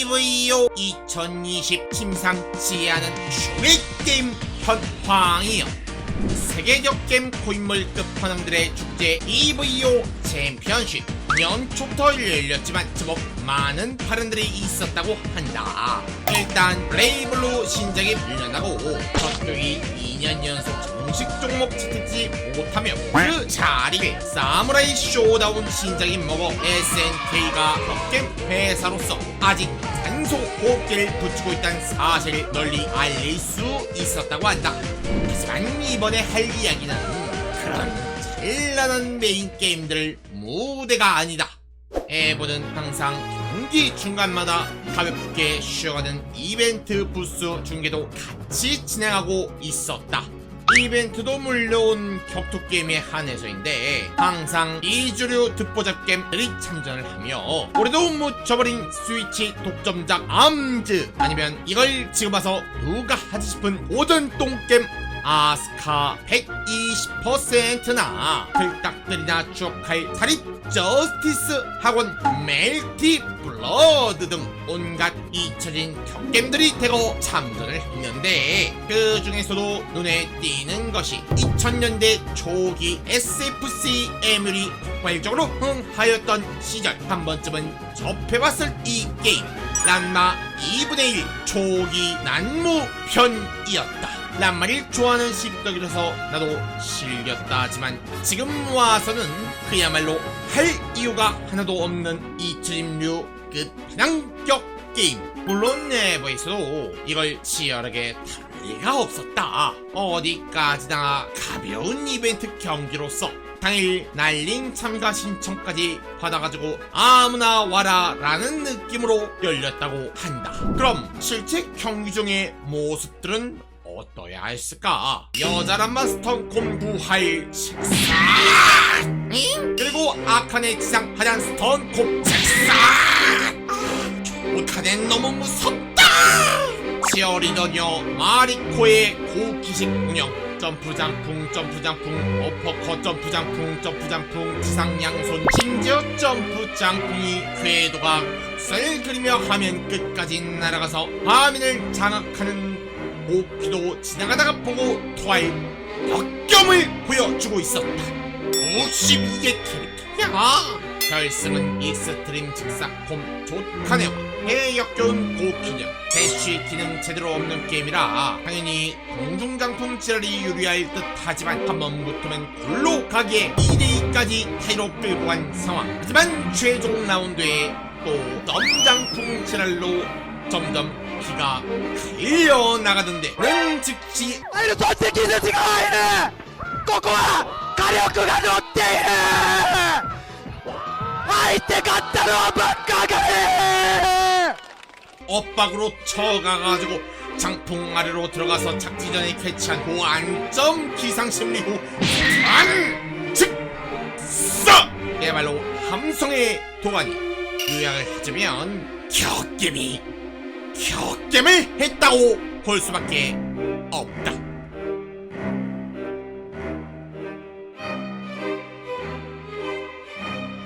EVO 2020 심상치 않은 슈미 게임 현황이요. 세계적 게임 고인물 끝판왕들의 축제 EVO 챔피언십 연초부터 열렸지만 제법 많은 발언들이 있었다고 한다. 일단 블레이블루 신작이 불려나고 저쪽이 2년 연속 정식 종목 채택지 못하며 그 자리에 사무라이 쇼다운 신작이 먹어 SNK가 업계 회사로서 아직 단소 호흡기를 붙이고 있다는 사실을 널리 알릴 수 있었다고 한다. 하지만 이번에 할 이야기는 그런 찬란한 메인 게임들 무대가 아니다. 에보는 항상 경기 중간마다 가볍게 쉬어가는 이벤트 부스 중계도 같이 진행하고 있었다. 이벤트도 물론 격투 게임에 한해서인데 항상 이주류 듣보잡 게임들이 참전을 하며 올해도 묻혀버린 스위치 독점작 암즈 아니면 이걸 지금 와서 누가 하지 싶은 오전똥 게임 아스카 120%나 들딱들이나 추억할 사립 저스티스 학원 멜티 블러드 등 온갖 잊혀진 격겜들이 대거 참전을 했는데 그 중에서도 눈에 띄는 것이 2000년대 초기 SFC 에뮬이 폭발적으로 흥하였던 시절 한 번쯤은 접해봤을 이 게임 란마 2분의 1 초기 난무 편이었다. 란마를 좋아하는 씹덕이라서 나도 실렸다 하지만 지금 와서는 그야말로 할 이유가 하나도 없는 2016 끝난격 게임. 물론 내부에서도 이걸 치열하게 다룰 리가 없었다. 어디까지나 가벼운 이벤트 경기로서 당일 날린 참가 신청까지 받아가지고 아무나 와라 라는 느낌으로 열렸다고 한다. 그럼 실제 경기 중의 모습들은 어떠야 했을까? 여자란 마스터 공부할 식사. 그리고 아칸의 지상 하얀 스턴 콤 식사. 조카는 너무 무섭다. 치어리더녀 마리코의 고기식 운영. 점프장풍 점프장풍 어퍼컷 점프장풍 점프장풍 지상양손 심지어 점프장풍이 궤도가 셀 그리며 화면 끝까지 날아가서 화면을 장악하는 오피도 지나가다가 보고 토할 역경을 보여주고 있었다. 혹시 이게 캐릭터냐? 결승은 익스트림 직사콤 조카네와 해역겨운 고기념 대쉬 기능 제대로 없는 게임이라 당연히 공중장풍 지랄이 유리할 듯 하지만 한 번 붙으면 골로 가기에 2대2까지 타이로 끌고 간 상황 하지만 최종 라운드에 또 점장풍 지랄로 점점 키가 클려 나가던데. 는 즉시 아이로 솔직히 이새끼가 이래? 꼬꼬아 가려고 그 가져왔대 아이때 갔다는 엄마가가해 엇박으로 쳐가가지고 장풍 아래로 들어가서 작지전에 캐치한 후 안점 기상심리 후 즉사 내말로 함성의 동안이 요약을 해주면 격김이 격겜을 했다고 볼 수밖에 없다